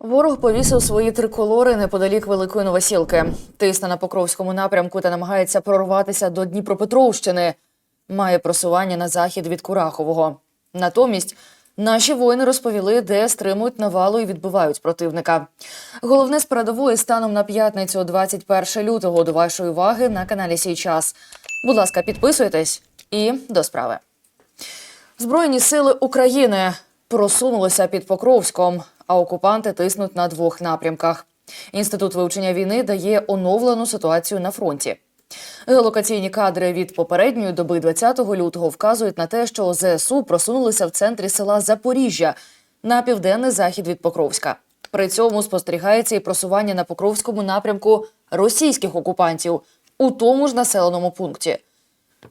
Ворог повісив свої триколори неподалік Великої Новосілки. Тисне на Покровському напрямку та намагається прорватися до Дніпропетровщини. Має просування на захід від Курахового. Натомість наші воїни розповіли, де стримують навалу і відбивають противника. Головне з передової станом на п'ятницю, 21 лютого. До вашої уваги на каналі Сій час. Будь ласка, підписуйтесь і до справи. Збройні сили України просунулися під Покровськом, а окупанти тиснуть на двох напрямках. Інститут вивчення війни дає оновлену ситуацію на фронті. Геолокаційні кадри від попередньої доби 20 лютого вказують на те, що ЗСУ просунулися в центрі села Запоріжжя на південний захід від Покровська. При цьому спостерігається і просування на Покровському напрямку російських окупантів у тому ж населеному пункті.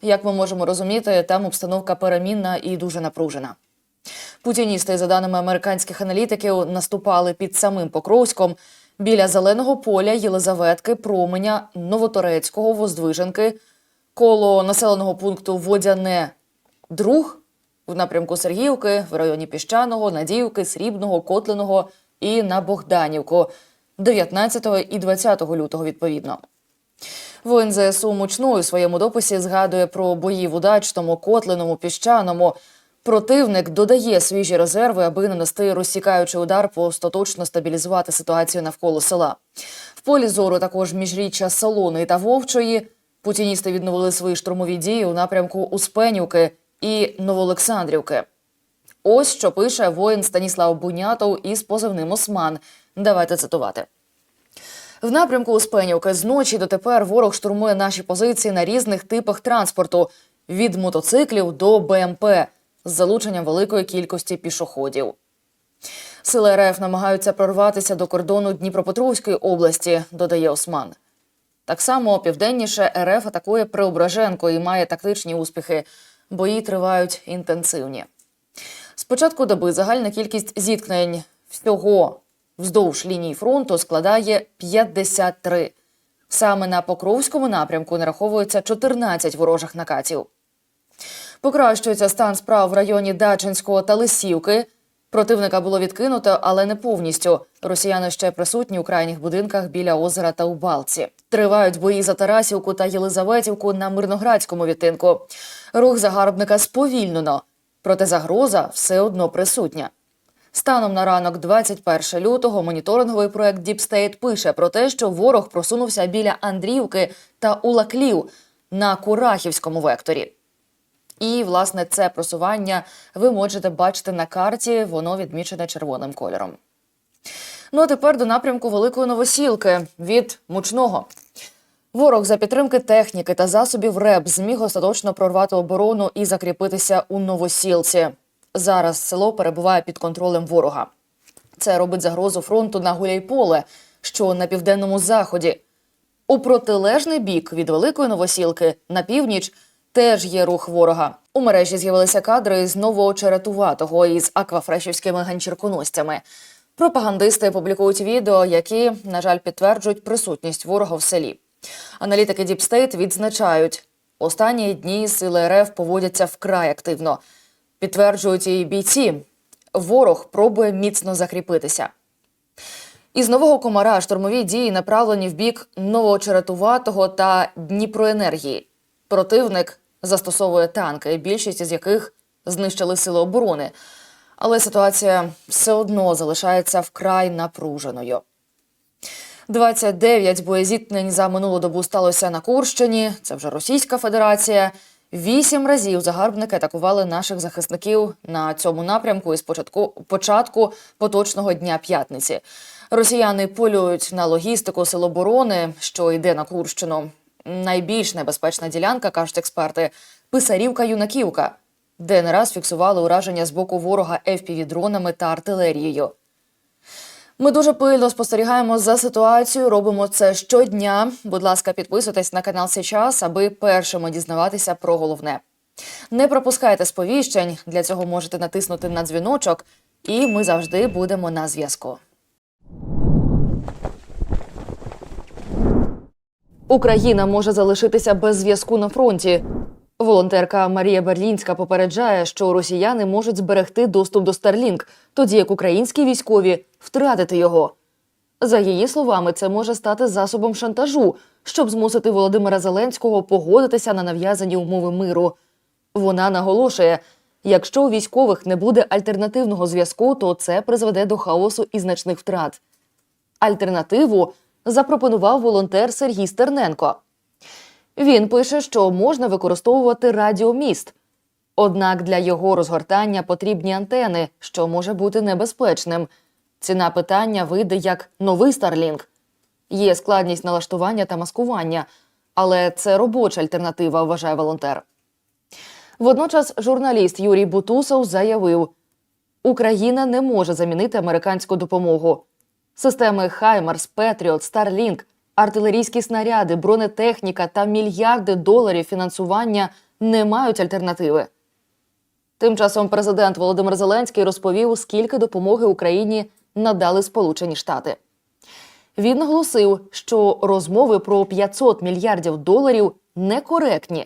Як ми можемо розуміти, там обстановка перемінна і дуже напружена. Путіністи, за даними американських аналітиків, наступали під самим Покровськом біля зеленого поля Єлизаветки, Променя, Новоторецького, Воздвиженки, коло населеного пункту Водяне Друг в напрямку Сергіївки, в районі Піщаного, Надіївки, Срібного, Котлиного і на Богданівку 19 і 20 лютого відповідно. Воїн ЗСУ мучну у своєму дописі згадує про бої в удачному, котлиному, піщаному. Противник додає свіжі резерви, аби нанести розсікаючий удар по остаточно стабілізувати ситуацію навколо села. В полі зору також міжріччя Солони та Вовчої. Путіністи відновили свої штурмові дії у напрямку Успенівки і Новоолександрівки. Ось що пише воїн Станіслав Бунятов із позивним Осман. Давайте цитувати. В напрямку Успенівки зночі дотепер ворог штурмує наші позиції на різних типах транспорту від мотоциклів до БМП з залученням великої кількості пішоходів. Сили РФ намагаються прорватися до кордону Дніпропетровської області, додає Осман. Так само південніше РФ атакує Преображенко і має тактичні успіхи. Бої тривають інтенсивні. З початку доби загальна кількість зіткнень всього вздовж лінії фронту складає 53. Саме на Покровському напрямку нараховується 14 ворожих накатів. Покращується стан справ в районі Дачинського та Лисівки. Противника було відкинуто, але не повністю. Росіяни ще присутні у крайніх будинках біля озера та у Балці. Тривають бої за Тарасівку та Єлизаветівку на мирноградському відтинку. Рух загарбника сповільнено, проте загроза все одно присутня. Станом на ранок 21 лютого моніторинговий проект State пише про те, що ворог просунувся біля Андріївки та Улаклів на Курахівському векторі. І, власне, це просування ви можете бачити на карті, воно відмічене червоним кольором. Ну а тепер до напрямку Великої Новосілки від мучного. Ворог за підтримки техніки та засобів РЕБ зміг остаточно прорвати оборону і закріпитися у Новосілці. Зараз село перебуває під контролем ворога. Це робить загрозу фронту на Гуляйполе, що на південному заході. У протилежний бік від Великої Новосілки на північ теж є рух ворога. У мережі з'явилися кадри з новоочеретуватого із аквафрешівськими ганчірконостями. Пропагандисти публікують відео, які, на жаль, підтверджують присутність ворога в селі. Аналітики State відзначають, останні дні сили РФ поводяться вкрай активно. Підтверджують і бійці. Ворог пробує міцно закріпитися. Із нового комара штурмові дії направлені в бік новоочеретуватого та Дніпроенергії. Противник застосовує танки, більшість із яких знищили сили оборони. Але ситуація все одно залишається вкрай напруженою. 29 боєзіткнень за минулу добу сталося на Курщині. Це вже Російська Федерація. Вісім разів загарбники атакували наших захисників на цьому напрямку із початку початку поточного дня п'ятниці. Росіяни полюють на логістику сил оборони, що йде на Курщину. Найбільш небезпечна ділянка, кажуть експерти, Писарівка-Юнаківка, де не раз фіксували ураження з боку ворога FPV-дронами та артилерією. Ми дуже пильно спостерігаємо за ситуацією. Робимо це щодня. Будь ласка, підписуйтесь на канал Сейчас, аби першими дізнаватися про головне. Не пропускайте сповіщень. Для цього можете натиснути на дзвіночок, і ми завжди будемо на зв'язку. Україна може залишитися без зв'язку на фронті. Волонтерка Марія Берлінська попереджає, що росіяни можуть зберегти доступ до Starlink, тоді як українські військові втратити його. За її словами, це може стати засобом шантажу, щоб змусити Володимира Зеленського погодитися на нав'язані умови миру. Вона наголошує: якщо у військових не буде альтернативного зв'язку, то це призведе до хаосу і значних втрат. Альтернативу запропонував волонтер Сергій Стерненко. Він пише, що можна використовувати радіоміст. Однак для його розгортання потрібні антени, що може бути небезпечним. Ціна питання вийде як новий Starlink. Є складність налаштування та маскування, але це робоча альтернатива, вважає волонтер. Водночас журналіст Юрій Бутусов заявив: Україна не може замінити американську допомогу. Системи Хаймарс, Петріот, Старлінк, артилерійські снаряди, бронетехніка та мільярди доларів фінансування не мають альтернативи. Тим часом президент Володимир Зеленський розповів, скільки допомоги Україні надали Сполучені Штати. Він наголосив, що розмови про 500 мільярдів доларів некоректні.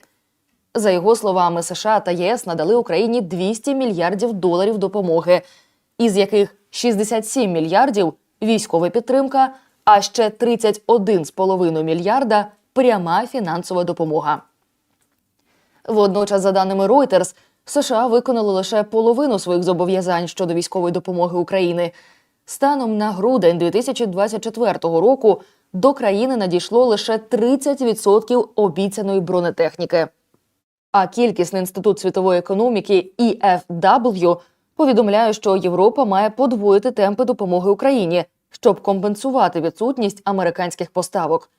За його словами, США та ЄС надали Україні 200 мільярдів доларів допомоги, із яких 67 мільярдів військова підтримка, а ще 31,5 мільярда пряма фінансова допомога. Водночас, за даними Reuters, США виконали лише половину своїх зобов'язань щодо військової допомоги України. Станом на грудень 2024 року до країни надійшло лише 30% обіцяної бронетехніки. А кількісний інститут світової економіки EFW повідомляє, що Європа має подвоїти темпи допомоги Україні, щоб компенсувати відсутність американських поставок.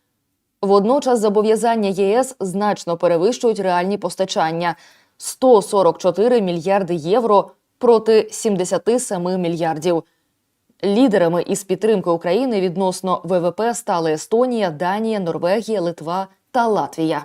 Водночас зобов'язання ЄС значно перевищують реальні постачання 144 мільярди євро проти 77 мільярдів. Лідерами із підтримки України відносно ВВП стали Естонія, Данія, Норвегія, Литва та Латвія.